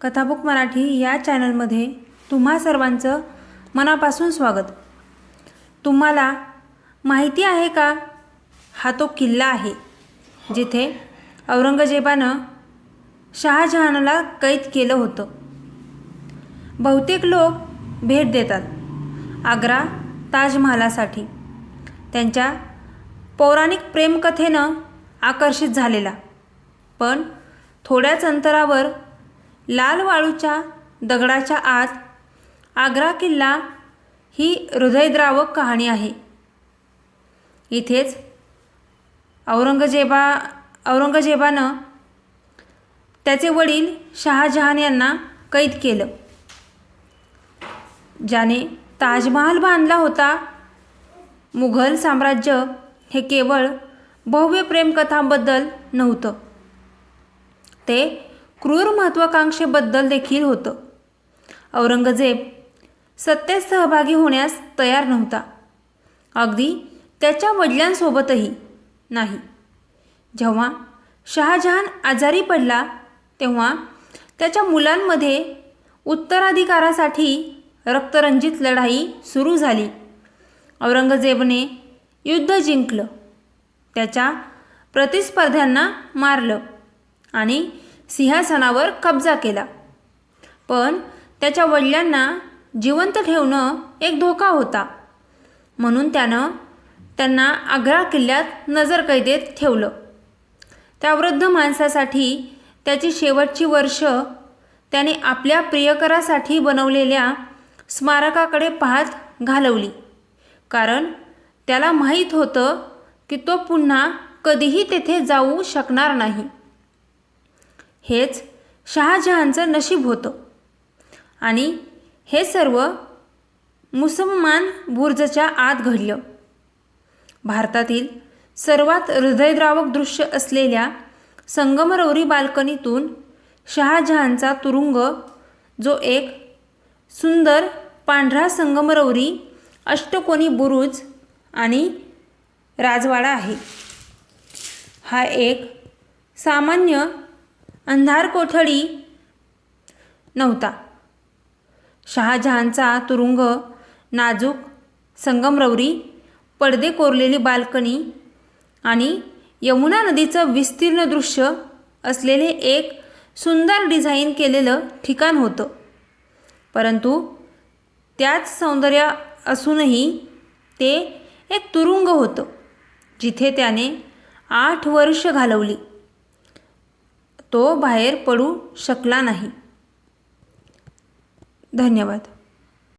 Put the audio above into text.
कथाबुक मराठी या चॅनलमध्ये तुम्हा सर्वांचं मनापासून स्वागत. तुम्हाला माहिती आहे का? हा तो किल्ला आहे जिथे औरंगजेबानं शहाजहानला कैद केलं होतं. बहुतेक लोक भेट देतात आग्रा ताजमहालासाठी. त्यांच्या पौराणिक प्रेमकथेनं आकर्षित झालेला. पण थोड्याच अंतरावर लाल वाळूच्या दगडाच्या आत आग्रा किल्ला ही हृदयद्रावक कहाणी आहे. इथेच औरंगजेबा औरंगजेबानं त्याचे वडील शहाजहान यांना कैद केलं. ज्याने ताजमहाल बांधला होता. मुघल साम्राज्य हे केवळ भव्य प्रेमकथांबद्दल नव्हतं. ते क्रूर महत्त्वाकांक्षेबद्दल देखील होतं. औरंगजेब सत्तेत सहभागी होण्यास तयार नव्हता. अगदी त्याच्या वडिलांसोबतही नाही. जेव्हा शहाजहान आजारी पडला तेव्हा त्याच्या मुलांमध्ये उत्तराधिकारासाठी रक्तरंजित लढाई सुरू झाली. औरंगजेबने युद्ध जिंकलं. त्याच्या प्रतिस्पर्ध्यांना मारलं आणि सिंहासनावर कब्जा केला. पण त्याच्या वडिलांना जिवंत ठेवणं एक धोका होता. म्हणून त्यानं त्यांना आग्रा किल्ल्यात नजरकैदेत ठेवलं. त्या वृद्ध माणसासाठी त्याची शेवटची वर्ष त्याने आपल्या प्रियकरासाठी बनवलेल्या स्मारकाकडे पाहत घालवली. कारण त्याला माहीत होतं की तो पुन्हा कधीही तेथे जाऊ शकणार नाही. हेच शहाजहानचं नशीब होतं. आणि हे सर्व मुसलमान बुर्जच्या आत घडलं. भारतातील सर्वात हृदयद्रावक दृश्य असलेल्या संगमरवरी बाल्कनीतून शहाजहानचा तुरुंग जो एक सुंदर पांढरा संगमरवरी अष्टकोनी बुरुज आणि राजवाडा आहे. हा एक सामान्य अंधार कोठडी नव्हता. शहाजहानचा तुरुंग नाजूक संगमरवरी पडदे कोरलेली बाल्कनी आणि यमुना नदीचं विस्तीर्ण दृश्य असलेले एक सुंदर डिझाईन केलेलं ठिकाण होतं. परंतु त्याच सौंदर्य असूनही ते एक तुरुंग होतं जिथे त्याने आठ वर्ष घालवली. तो बाहेर पडू शकला नाही. धन्यवाद.